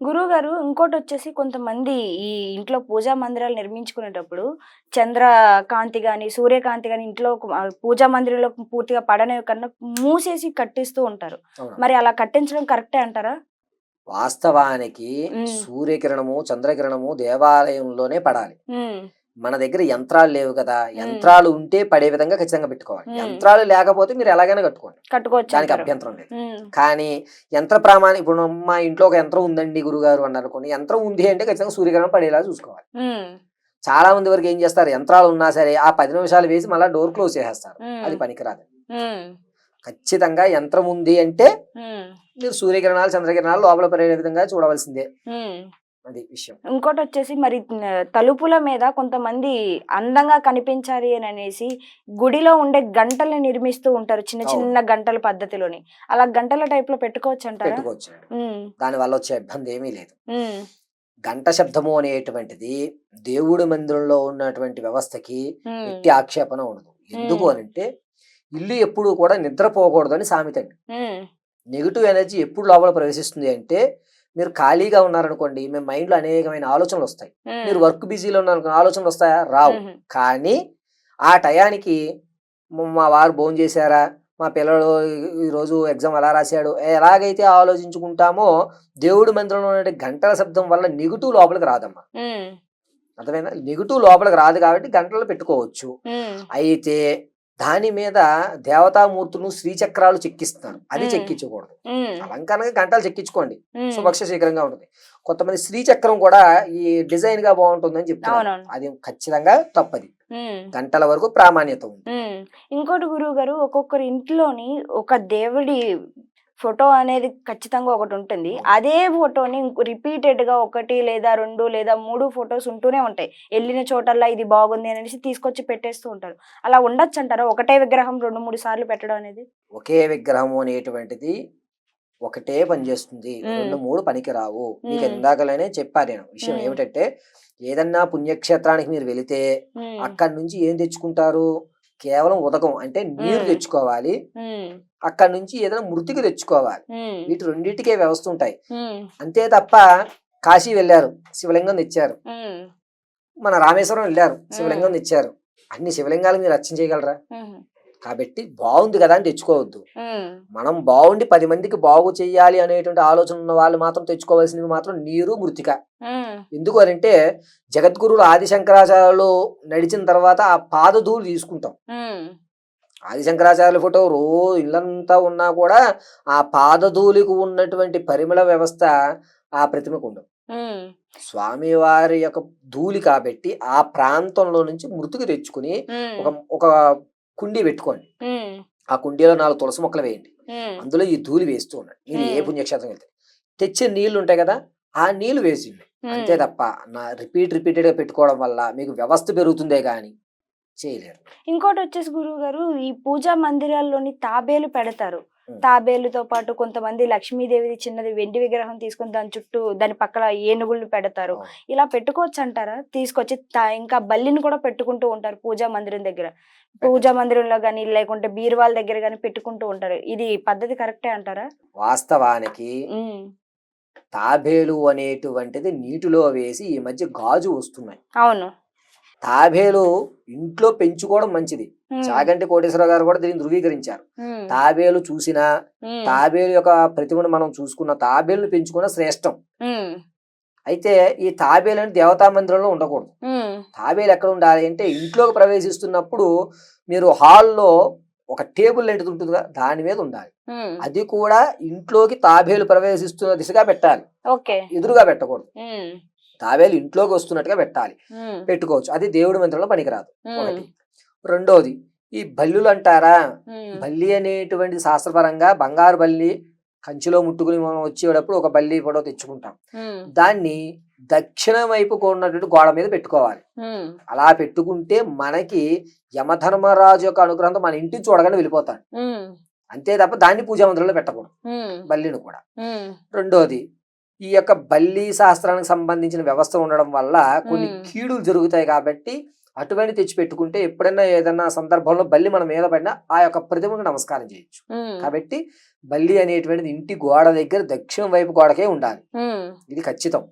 గురువు గారు ఇంకోటి వచ్చేసి కొంతమంది ఈ ఇంట్లో పూజా మందిరాలు నిర్మించుకునేటప్పుడు చంద్రకాంతి గాని సూర్యకాంతి గాని ఇంట్లో పూజా మందిరంలో పూర్తిగా పడనే కన్నా మూసేసి కట్టిస్తూ ఉంటారు. మరి అలా కట్టించడం కరెక్టే అంటారా వాస్తవానికి. సూర్యకిరణము చంద్రకిరణము దేవాలయంలోనే పడాలి మన దగ్గర యంత్రాలు లేవు కదా యంత్రాలు ఉంటే పడే విధంగా ఖచ్చితంగా పెట్టుకోవాలి. యంత్రాలు లేకపోతే మీరు ఎలాగైనా కట్టుకోండి. కట్టుకోవచ్చు దానికి. అభ్యంతరం లేదు. కానీ యంత్ర ప్రామాణి ఇప్పుడు మా ఇంట్లో ఒక యంత్రం ఉందండి గురుగారు అన్నారు అనుకోండి యంత్రం ఉంది అంటే ఖచ్చితంగా సూర్యకిరణం పడేలా చూసుకోవాలి. చాలా మంది వరకు ఏం చేస్తారు యంత్రాలు ఉన్నా సరే ఆ పది నిమిషాలు వేసి మళ్ళీ డోర్ క్లోజ్ చేసేస్తారు. అది పనికిరాదు ఖచ్చితంగా యంత్రం ఉంది అంటే మీరు సూర్యకిరణాలు చంద్రకిరణాలు లోపల పడే విధంగా చూడవలసిందే. అది విషయం. ఇంకోటి వచ్చేసి మరి తలుపుల మీద కొంతమంది అందంగా కనిపించాలి అని అనేసి గుడిలో ఉండే గంటల్ని నిర్మిస్తూ ఉంటారు చిన్న. చిన్న గంటల పద్ధతిలోని. అలా గంటల టైప్లో పెట్టుకోవచ్చు అంటారా దాని వల్ల వచ్చే ఇబ్బంది ఏమీ లేదు. గంట శబ్దము అనేటువంటిది దేవుడి మందిరంలో ఉన్నటువంటి వ్యవస్థకి ఎట్టి ఆక్షేపణ ఉండదు. ఎందుకు. అని అంటే ఇల్లు ఎప్పుడు కూడా నిద్రపోకూడదు అని సామెత అండి నెగిటివ్ ఎనర్జీ ఎప్పుడు లోపల ప్రవేశిస్తుంది అంటే మీరు ఖాళీగా ఉన్నారనుకోండి మీ మైండ్లో అనేకమైన ఆలోచనలు వస్తాయి. మీరు వర్క్ బిజీలో ఉన్నారనుకోండి ఆలోచనలు వస్తాయా? రావు. కానీ ఆ టయానికి మ- వారు భోజనం చేశారా? మా పిల్లలు ఈ- ఈరోజు ఎగ్జామ్ ఎలా రాశాడు? ఎలాగైతే ఆలోచించుకుంటామో దేవుడి మందిరంలో ఉండే గంటల శబ్దం వల్ల నెగిటివ్ లోపలికి రాదమ్మా. అర్థమైనా నెగిటివ్ లోపలికి రాదు కాబట్టి గంటలు పెట్టుకోవచ్చు. అయితే దాని మీద దేవతామూర్తులు శ్రీచక్రాలు చెక్కిస్తున్నారు అది. చెక్కించకూడదు. అలంకరణగా గంటలు చెక్కించుకోండి. సుభక్ష శీఘ్రంగా ఉంటుంది. కొంతమంది శ్రీచక్రం కూడా ఈ డిజైన్గా బాగుంటుందని అవునవును. అది ఖచ్చితంగా తప్పది. గంటల వరకు ప్రామాణ్యత ఉంది. ఇంకోటి గురువు గారు ఒక్కొక్కరి ఇంట్లోని ఒక దేవుడి ఫోటో అనేది ఖచ్చితంగా ఒకటి ఉంటుంది. అదే ఫోటోని రిపీటెడ్గా ఒకటి లేదా రెండు లేదా మూడు ఫొటోస్ ఉంటూనే ఉంటాయి. వెళ్ళిన చోటల్లా ఇది బాగుంది అనేసి తీసుకొచ్చి పెట్టేస్తూ ఉంటారు. అలా ఉండొచ్చు అంటారా ఒకటే విగ్రహం రెండు మూడు సార్లు పెట్టడం అనేది? ఒకే విగ్రహము అనేటువంటిది ఒకటే పనిచేస్తుంది. రెండు మూడు పనికి రావు. మీకు. ఇందాకలనే చెప్పాను నేను. విషయం. ఏమిటంటే ఏదన్నా పుణ్యక్షేత్రానికి మీరు వెళితే అక్కడి నుంచి ఏం తెచ్చుకుంటారు? కేవలం ఉదకం అంటే నీరు. తెచ్చుకోవాలి. అక్కడి నుంచి ఏదైనా మృతికి తెచ్చుకోవాలి. వీటి రెండింటికే వ్యవస్థ ఉంటాయి. అంతే తప్ప కాశీ వెళ్ళారు శివలింగం తెచ్చారు. మన రామేశ్వరం వెళ్ళారు శివలింగం తెచ్చారు. అన్ని శివలింగాలు మీరు అర్చన చేయగలరా? కాబట్టి బాగుంది కదా అని తెచ్చుకోవద్దు. మనం బాగుండి పది మందికి బాగు చేయాలి అనేటువంటి ఆలోచన ఉన్న వాళ్ళు మాత్రం తెచ్చుకోవాల్సినవి మాత్రం నీరు మృతిక. ఎందుకు అని అంటే జగద్గురులు ఆది శంకరాచార్యులు నడిచిన తర్వాత ఆ పాదధూళి తీసుకుంటాం. ఆది శంకరాచార్యుల ఫోటో రోజు ఇల్లంతా ఉన్నా కూడా ఆ పాదధూళికి ఉన్నటువంటి పరిమళ వ్యవస్థ ఆ ప్రతిమకు ఉండదు. స్వామివారి యొక్క ధూళి కాబట్టి ఆ ప్రాంతంలో నుంచి మృతికి తెచ్చుకుని ఒక ఒక కుండీ పెట్టుకోండి. ఆ కుండీలో నాలుగు తులసి మొక్కలు వేయండి. అందులో ఈ ధూళి వేస్తూ ఉండండి. మీరు ఏ. పుణ్యక్షేత్రం వెళ్తే. తెచ్చే నీళ్ళు ఉంటాయి కదా ఆ నీళ్ళు వేసిండి. అంతే. తప్ప నా రిపీట్ రిపీటెడ్గా పెట్టుకోవడం వల్ల మీకు వ్యవస్థ పెరుగుతుందే గాని చేయలేరు. ఇంకోటి వచ్చేసి గురువు గారు ఈ పూజా మందిరాల్లోని తాబేలు పెడతారు. తాబేలుతో పాటు కొంతమంది లక్ష్మీదేవిది చిన్నది వెండి విగ్రహం తీసుకొని దాని చుట్టూ దాని పక్కన ఏనుగులు పెడతారు. ఇలా పెట్టుకోవచ్చు అంటారా? తీసుకొచ్చి ఇంకా బల్లిని కూడా పెట్టుకుంటూ ఉంటారు పూజా మందిరం దగ్గర. పూజా మందిరంలో కానీ లేకుంటే బీరువాల దగ్గర కానీ పెట్టుకుంటూ ఉంటారు. ఇది పద్ధతి కరెక్టే అంటారా? వాస్తవానికి తాబేలు అనేటువంటిది నీటిలో వేసి ఈ మధ్య గాజు వస్తున్నాయి. అవును. తాబేలు ఇంట్లో పెంచుకోవడం మంచిది. చాగంటి కోటేశ్వర గారు కూడా దీన్ని ధృవీకరించారు. తాబేలు చూసినా తాబేలు యొక్క ప్రతిమను మనం చూసుకున్న తాబేలును పెంచుకున్న శ్రేష్టం. అయితే ఈ తాబేలు అని దేవతా మందిరంలో ఉండకూడదు. తాబేలు ఎక్కడ ఉండాలి అంటే ఇంట్లోకి ప్రవేశిస్తున్నప్పుడు మీరు హాల్లో ఒక టేబుల్ లాంటిది ఉంటుంది కదా దాని మీద ఉండాలి. అది కూడా ఇంట్లోకి తాబేలు ప్రవేశిస్తున్న దిశగా పెట్టాలి. ఎదురుగా పెట్టకూడదు. తాబేలు ఇంట్లోకి వస్తున్నట్టుగా పెట్టాలి. పెట్టుకోవచ్చు. అది దేవుడి మందిరంలో పనికిరాదు ఒకటి. రెండోది ఈ బల్లులు అంటారా? బల్లి అనేటువంటి శాస్త్రపరంగా బంగారు బల్లి కంచిలో ముట్టుకుని మనం వచ్చేటప్పుడు ఒక బల్లి ఫోటో తెచ్చుకుంటాం. దాన్ని దక్షిణ వైపు ఉన్నటువంటి గోడ మీద పెట్టుకోవాలి. అలా పెట్టుకుంటే మనకి యమధర్మరాజు యొక్క అనుగ్రహంతో మన ఇంటిని చూడగానే వెళ్ళిపోతాడు. అంతే తప్ప దాన్ని పూజా మందిరంలో పెట్టకూడదు. బల్లిని కూడా. రెండోది ఈ యొక్క బల్లి శాస్త్రానికి సంబంధించిన వ్యవస్థ ఉండడం వల్ల కొన్ని. కీడులు జరుగుతాయి కాబట్టి అటువంటి తెచ్చి పెట్టుకుంటే ఎప్పుడైనా ఏదైనా సందర్భంలో బల్లి మన మీద పడినా ఆ యొక్క ప్రతిమకు నమస్కారం చేయొచ్చు. కాబట్టి బల్లి అనేటువంటిది ఇంటి గోడ దగ్గర దక్షిణం వైపు గోడకే ఉండాలి. ఇది ఖచ్చితం.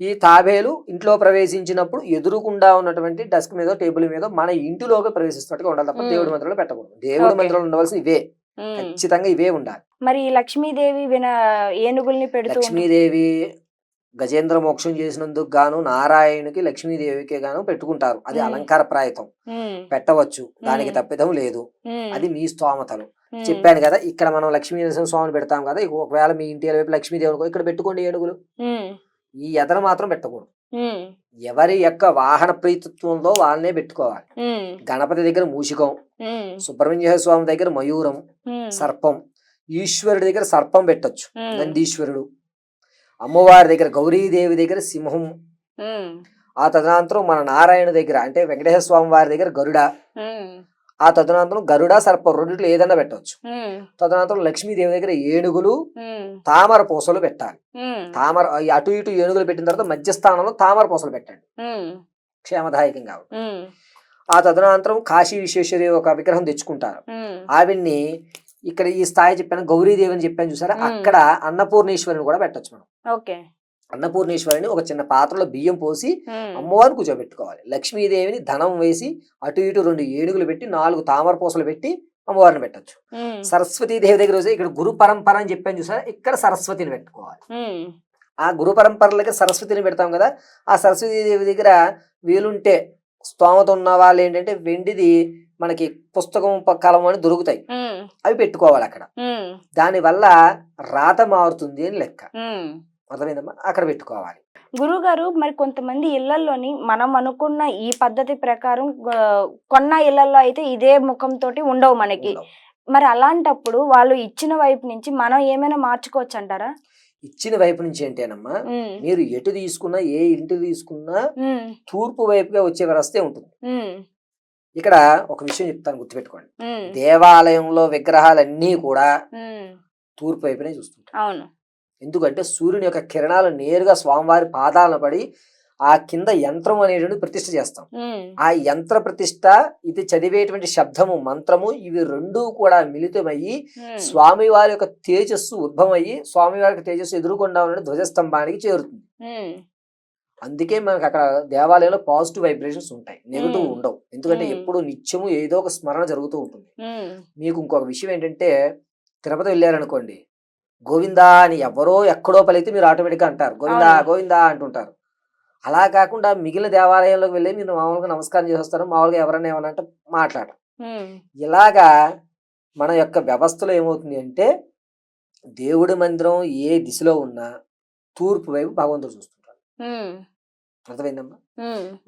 ఈ తాబేలు ఇంట్లో ప్రవేశించినప్పుడు ఎదురుకుండా ఉన్నటువంటి డెస్క్ మీద టేబుల్ మీద మన ఇంటిలోకి ప్రవేశిస్తున్నట్టుగా ఉండాలి. తప్ప. దేవుడి మందిరంలో పెట్టకూడదు. దేవుడి. మందిరంలో ఉండవలసిన ఇవే. ఖచ్చితంగా ఇవే ఉండాలి. మరి లక్ష్మీదేవి విన ఏనుగుల్ని పెడుతూ. లక్ష్మీదేవి గజేంద్ర మోక్షం చేసినందుకు గాను నారాయణుకి లక్ష్మీదేవికి గాను పెట్టుకుంటారు. అది. అలంకార ప్రాయతం. పెట్టవచ్చు. దానికి. తప్పిదం లేదు. అది మీ స్తోమతలు. చెప్పాను కదా ఇక్కడ మనం లక్ష్మీ నరసింహ స్వామిని పెడతాం కదా ఒకవేళ మీ ఇంటి వైపు లక్ష్మీదేవి ఇక్కడ పెట్టుకోండి ఏనుగులు. ఈ ఎదర మాత్రం పెట్టకూడదు. ఎవరి యొక్క వాహన ప్రీతత్వంలో వాళ్ళనే పెట్టుకోవాలి. గణపతి దగ్గర మూషికం. సుబ్రహ్మణ్య స్వామి దగ్గర మయూరం. సర్పం. ఈశ్వరుడి దగ్గర సర్పం పెట్టొచ్చు. నందీశ్వరుడు. అమ్మవారి దగ్గర గౌరీదేవి దగ్గర సింహం. ఆ తదనంతరం మన నారాయణ దగ్గర అంటే వెంకటేశ్వర స్వామి వారి దగ్గర గరుడ. ఆ తదనంతరం గరుడ సర్పం రెండిట్లో ఏదైనా పెట్టవచ్చు తదనంతరం లక్ష్మీదేవి దగ్గర ఏనుగులు తామర పూసలు పెట్టాలి. తామర అటు ఇటు ఏనుగులు పెట్టిన తర్వాత మధ్య స్థానంలో తామర పూసలు పెట్టండి. క్షేమదాయకం కాబట్టి ఆ తదనంతరం కాశీ విశ్వేశ్వరి ఒక విగ్రహం తెచ్చుకుంటారు. ఆవిడ్ని ఇక్కడ ఈ స్థాయి చెప్పాను గౌరీదేవి అని చెప్పాను చూసారా. అక్కడ అన్నపూర్ణేశ్వరిని కూడా పెట్టొచ్చు మనం ఓకే. అన్నపూర్ణేశ్వరిని ఒక చిన్న పాత్రలో బియ్యం పోసి అమ్మవారిని కూర్చోబెట్టుకోవాలి. లక్ష్మీదేవిని ధనం వేసి అటు ఇటు రెండు ఏనుగులు పెట్టి నాలుగు తామర పూసలు పెట్టి అమ్మవారిని పెట్టొచ్చు. ఉమ్, సరస్వతీ దేవి దగ్గర వచ్చి ఇక్కడ గురు పరంపర అని చెప్పాను చూసారా? ఇక్కడ సరస్వతిని పెట్టుకోవాలి. ఆ గురు పరంపర దగ్గర సరస్వతిని పెడతాం కదా ఆ సరస్వతీ దేవి దగ్గర వీలుంటే స్తోమత ఉన్న వాళ్ళు ఏంటంటే వెండిది మనకి పుస్తకం కలం అని దొరుకుతాయి. అవి పెట్టుకోవాలి అక్కడ. ఉమ్, దానివల్ల రాత మారుతుంది అని లెక్క. అర్థమైందమ్మా? అక్కడ పెట్టుకోవాలి. గురుగారు మరి కొంతమంది ఇళ్ళలోని మనం అనుకున్న ఈ పద్ధతి ప్రకారం కొన్న ఇళ్ళలో అయితే ఇదే ముఖంతో ఉండవు మనకి. మరి అలాంటప్పుడు వాళ్ళు ఇచ్చిన వైపు నుంచి మనం ఏమైనా మార్చుకోవచ్చు అంటారా? ఇచ్చిన వైపు నుంచి ఏంటేనమ్మా మీరు ఎటు తీసుకున్నా ఏ ఇంటి తీసుకున్నా తూర్పు వైపుగా వచ్చే వ్యవస్థే ఉంటుంది. ఇక్కడ ఒక విషయం చెప్తాను గుర్తుపెట్టుకోండి. దేవాలయంలో విగ్రహాలన్నీ కూడా తూర్పు వైపునే చూస్తుంటాయి అవును. ఎందుకంటే సూర్యుని యొక్క కిరణాలు నేరుగా స్వామివారి పాదాలను పడి ఆ కింద యంత్రం అనేటువంటి ప్రతిష్ఠ చేస్తాం. ఆ యంత్ర ప్రతిష్ఠ ఇది చదివేటువంటి శబ్దము మంత్రము ఇవి రెండూ కూడా మిళితమయ్యి స్వామివారి యొక్క తేజస్సు ఉద్భవమయ్యి స్వామివారి యొక్క తేజస్సు ఎదురుకుండా ఉన్న ధ్వజస్తంభానికి చేరుతుంది. అందుకే మనకు అక్కడ దేవాలయంలో పాజిటివ్ వైబ్రేషన్స్ ఉంటాయి నెగిటివ్. ఉండవు. ఎందుకంటే. ఎప్పుడు నిత్యము ఏదో ఒక స్మరణ జరుగుతూ ఉంటుంది. మీకు ఇంకొక విషయం ఏంటంటే తిరుపతి వెళ్ళారనుకోండి గోవిందా అని ఎవరో ఎక్కడో పలికితే మీరు ఆటోమేటిక్గా అంటారు. గోవిందా. గోవిందా అంటుంటారు. అలా కాకుండా మిగిలిన దేవాలయాల్లోకి వెళ్ళి మీరు మామూలుగా నమస్కారం చేస్తారు మామూలుగా ఎవరైనా ఏమన్నా అంటే మాట్లాడరు. ఉమ్, ఇలాగా మన యొక్క వ్యవస్థలో ఏమవుతుంది అంటే దేవుడి మందిరం ఏ దిశలో ఉన్నా తూర్పు వైపు భగవంతుడు చూస్తుంటాడు. అర్థమైందమ్మా?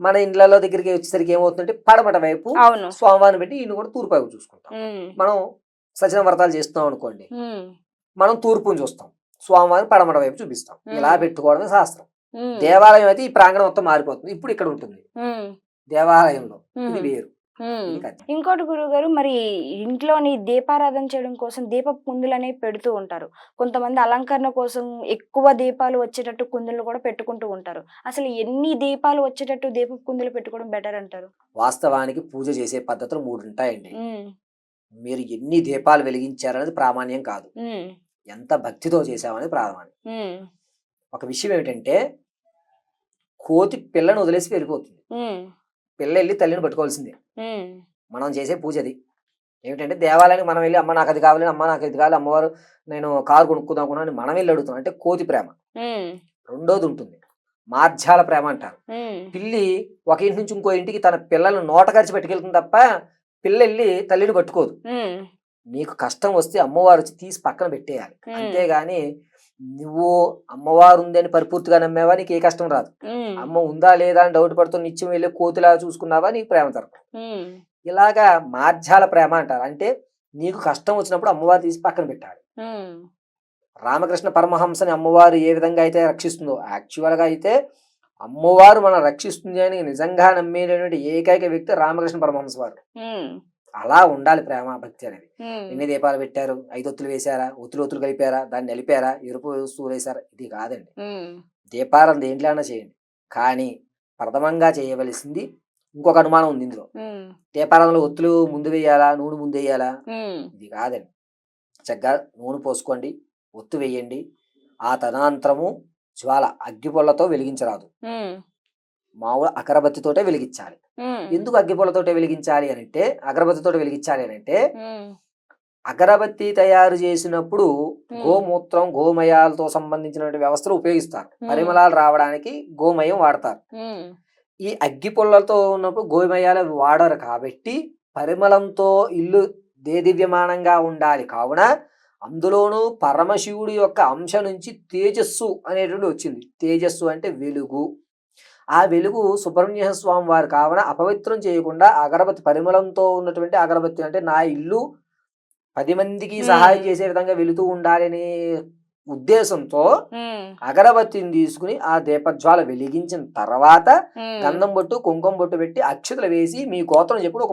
మన ఇండ్లలో దగ్గరికి వచ్చేసరికి ఏమవుతుందంటే పడమట వైపు స్వామివారిని పెట్టి ఈయన కూడా తూర్పు వైపు చూసుకుంటాం మనం సచిన వ్రతాలు చేస్తున్నాం అనుకోండి మనం తూర్పుని చూస్తాం స్వామివారిని పడమట వైపు చూపిస్తాం. ఇలా. పెట్టుకోవడమే శాస్త్రం. దేవాలయం అయితే ఈ ప్రాంగణం మొత్తం మారిపోతుంది. ఇప్పుడు ఇక్కడ ఉంటుంది. దేవాలయంలో. ఇది వేరు. ఇంకోటి గురుగారు మరి ఇంట్లోని దీపారాధన చేయడం కోసం దీప కుందులు అనేవి పెడుతూ ఉంటారు. కొంతమంది అలంకరణ కోసం ఎక్కువ దీపాలు వచ్చేటట్టు కుందులు కూడా పెట్టుకుంటూ ఉంటారు. అసలు ఎన్ని దీపాలు వచ్చేటట్టు దీప కుందులు పెట్టుకోవడం బెటర్ అంటారు? వాస్తవానికి పూజ చేసే పద్ధతులు మూడు ఉంటాయండి మీరు ఎన్ని దీపాలు వెలిగించారనేది ప్రామాణ్యం కాదు. ఎంత భక్తితో చేశామనేది ప్రామాణ్యం. ఒక విషయం ఏమిటంటే కోతి పిల్లను వదిలేసి వెళ్ళిపోతుంది. పిల్ల వెళ్ళి తల్లిని పట్టుకోవాల్సిందే. మనం చేసే పూజ అది ఏమిటంటే దేవాలయానికి మనం వెళ్ళి అమ్మ నాకు అది కావాలి అమ్మ నాకు ఇది కావాలి అమ్మవారు నేను కారు కొనుక్కుందాం అనుకున్నాను అని మనం వెళ్ళి అడుగుతాం. అంటే కోతి ప్రేమ. రెండోది ఉంటుంది. మార్జాల ప్రేమ అంటారు. పిల్లి ఒక ఇంటి నుంచి ఇంకో ఇంటికి తన పిల్లలను నోట ఖర్చు పెట్టుకెళ్తుంది తప్ప పిల్ల వెళ్ళి తల్లిని పట్టుకోదు. ఉమ్, నీకు కష్టం వస్తే అమ్మవారు వచ్చి తీసి పక్కన పెట్టేయాలి. అంతేగాని నువ్వు అమ్మవారు ఉందని పరిపూర్తిగా నమ్మేవా? నీకు ఏ కష్టం రాదు. అమ్మ ఉందా లేదా అని డౌట్ పడుతూ నిత్యం వెళ్ళి కోతిలా చూసుకున్నావా? నీకు ప్రేమ తరపు ఇలాగా మార్జాల ప్రేమ అంటారు. అంటే నీకు కష్టం వచ్చినప్పుడు అమ్మవారు తీసి పక్కన పెట్టాలి. రామకృష్ణ పరమహంసని అమ్మవారు ఏ విధంగా అయితే రక్షిస్తుందో యాక్చువల్గా అయితే అమ్మవారు మనం రక్షిస్తుంది అని నిజంగా నమ్మేటటువంటి ఏకైక వ్యక్తి రామకృష్ణ పరమహంస వారు. అలా ఉండాలి ప్రేమ భక్తి అనేది. ఎన్ని దీపాలు పెట్టారు? ఐదు ఒత్తులు వేశారా? ఒత్తులు ఒత్తులు కలిపారా? దాన్ని నలిపారా? ఎరుపు వస్తువులు వేశారా? ఇది కాదండి. దీపారం దేంట్లోనే చేయండి. కానీ ప్రథమంగా చేయవలసింది ఇంకొక అనుమానం ఉంది ఇందులో. దీపారంలో ఒత్తులు ముందు వేయాలా? నూనె ముందు వేయాలా? ఇది కాదండి. చక్కగా నూనె పోసుకోండి ఒత్తు వేయండి. ఆ తదనంతరము జ్వాల అగ్గిపొల్లతో వెలిగించరాదు. మామూలు అగరబత్తితోటే వెలిగించాలి. ఎందుకు అగ్గిపొల్లతోటే వెలిగించాలి అని అంటే అగరబత్తితోటే వెలిగించాలి అని అంటే అగరబత్తి తయారు చేసినప్పుడు. గోమూత్రం గోమయాలతో సంబంధించిన వ్యవస్థలు ఉపయోగిస్తారు. పరిమళాలు రావడానికి గోమయం వాడతారు. ఈ అగ్గి పుల్లలతో ఉన్నప్పుడు గోమయాలు వాడరు కాబట్టి పరిమళంతో ఇల్లు దేదివ్యమానంగా ఉండాలి. కావున అందులోనూ పరమశివుడి యొక్క అంశ నుంచి తేజస్సు అనేటువంటి వచ్చింది. తేజస్సు అంటే వెలుగు ఆ వెలుగు సుబ్రహ్మణ్య స్వామి వారు కావున అపవిత్రం చేయకుండా అగరబత్తి పరిమళంతో ఉన్నటువంటి అగరబత్తి అంటే నా ఇల్లు పది మందికి. సహాయం చేసే విధంగా వెలుతూ ఉండాలనే ఉద్దేశంతో అగరబత్తిని తీసుకుని ఆ దీపజ్వాల వెలిగించిన తర్వాత. గంధం బొట్టు కుంకుమ బొట్టు పెట్టి అక్షతలు వేసి మీ గోత్రం చెప్పుడు ఒక